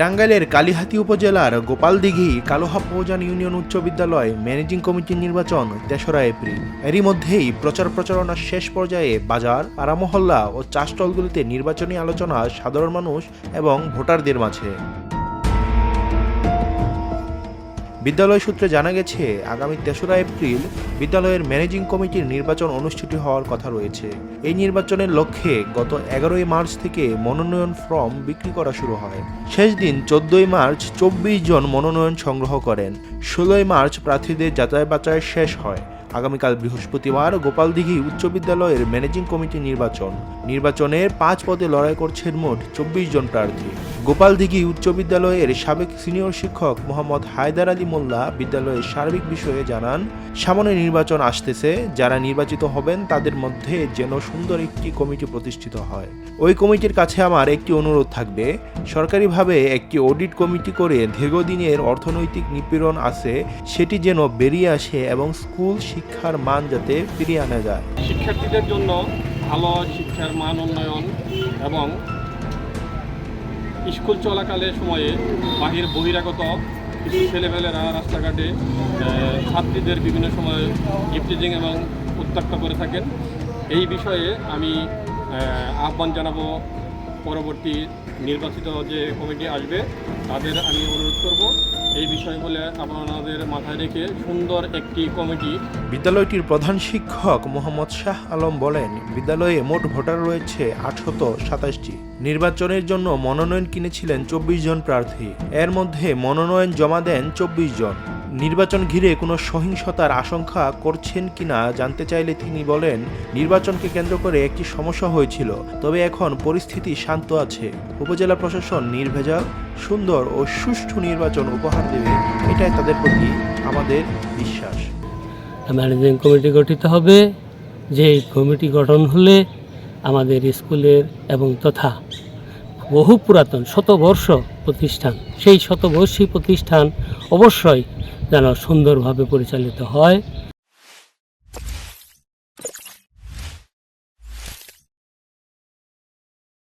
টাঙ্গাইলের কালিহাতি উপজেলার গোপালদিঘি কালোহা পৌজান ইউনিয়ন উচ্চ বিদ্যালয় ম্যানেজিং কমিটির নির্বাচন তেসরা এপ্রিল। এরই মধ্যেই প্রচার প্রচারণার শেষ পর্যায়ে বাজার, আরামহল্লা ও চাষটলগুলিতে নির্বাচনী আলোচনা সাধারণ মানুষ এবং ভোটারদের মাঝে। বিদ্যালয় সূত্রে জানা গেছে, আগামী তেসরা এপ্রিল বিদ্যালয়ের ম্যানেজিং কমিটির নির্বাচন অনুষ্ঠিত হওয়ার কথা রয়েছে। এই নির্বাচনের লক্ষ্যে গত এগারোই মার্চ থেকে মনোনয়ন ফর্ম বিক্রি করা শুরু হয়। শেষ দিন চোদ্দই মার্চ চব্বিশ জন মনোনয়ন সংগ্রহ করেন। ষোলোই মার্চ প্রার্থীদের যাচাই বাছাই শেষ হয়। আগামীকাল বৃহস্পতিবার গোপালদিঘি উচ্চ বিদ্যালয়ের ম্যানেজিং কমিটি নির্বাচন। নির্বাচনের পাঁচ পদে লড়াই করছেন মোট চব্বিশ জন প্রার্থী। গোপালদিঘি উচ্চ বিদ্যালয়ের সাবেক সিনিয়র শিক্ষক মোহাম্মদ হায়দার আলী মোল্লা বিদ্যালয়ের সার্বিক বিষয়ে জানান, সামনে নির্বাচন আসতেছে, যারা নির্বাচিত হবেন তাদের মধ্যে যেন সুন্দর একটি কমিটি প্রতিষ্ঠিত হয়। ওই কমিটির কাছে আমার একটি অনুরোধ থাকবে, সরকারিভাবে একটি অডিট কমিটি করে দীর্ঘদিনের অর্থনৈতিক নিপীড়ন আছে, সেটি যেন বেরিয়ে আসে এবং স্কুল শিক্ষার মান যাতে ফিরিয়ে আনা যায়। শিক্ষার্থীদের জন্য ভালো শিক্ষার মান উন্নয়ন এবং স্কুল চলাকালে সময়ে বাহির বহিরাগত কিছু ছেলেমেয়েরা রাস্তাঘাটে ছাত্রীদের বিভিন্ন সময়ে ইফটিজিং এবং উত্তক্ত করে থাকেন। এই বিষয়ে আমি আহ্বান জানাব পরবর্তী নির্বাচিত যে কমিটি আসবে, তাদের আমি অনুরোধ করব। এই বিষয়গুলো আপনাদের মাথায় রেখে সুন্দর একটি কমিটি। বিদ্যালয়টির প্রধান শিক্ষক মোহাম্মদ শাহ আলম বলেন, বিদ্যালয়ে মোট ভোটার রয়েছে আটশত সাতাশটি। নির্বাচনের জন্য মনোনয়ন কিনেছিলেন চব্বিশ জন প্রার্থী। এর মধ্যে মনোনয়ন জমা দেন চব্বিশ জন। নির্বাচন ঘিরে কোনো সহিংসতার আশঙ্কা করছেন কিনা জানতে চাইলে তিনি বলেন, নির্বাচনকে কেন্দ্র করে একটি সমস্যা হয়েছিল, তবে এখন পরিস্থিতি শান্ত আছে। উপজেলা প্রশাসন নির্ভেজাল। সুন্দর ও সুষ্ঠু নির্বাচন উপহার দেবে, এটাই তাদের প্রতি আমাদের বিশ্বাস। ম্যানেজিং কমিটি গঠিত হবে, যে কমিটি গঠন হলে আমাদের স্কুলের এবং তথা বহু পুরাতন শতবর্ষ প্রতিষ্ঠান, সেই শতবর্ষী প্রতিষ্ঠান অবশ্যই যেন সুন্দরভাবে পরিচালিত হয়।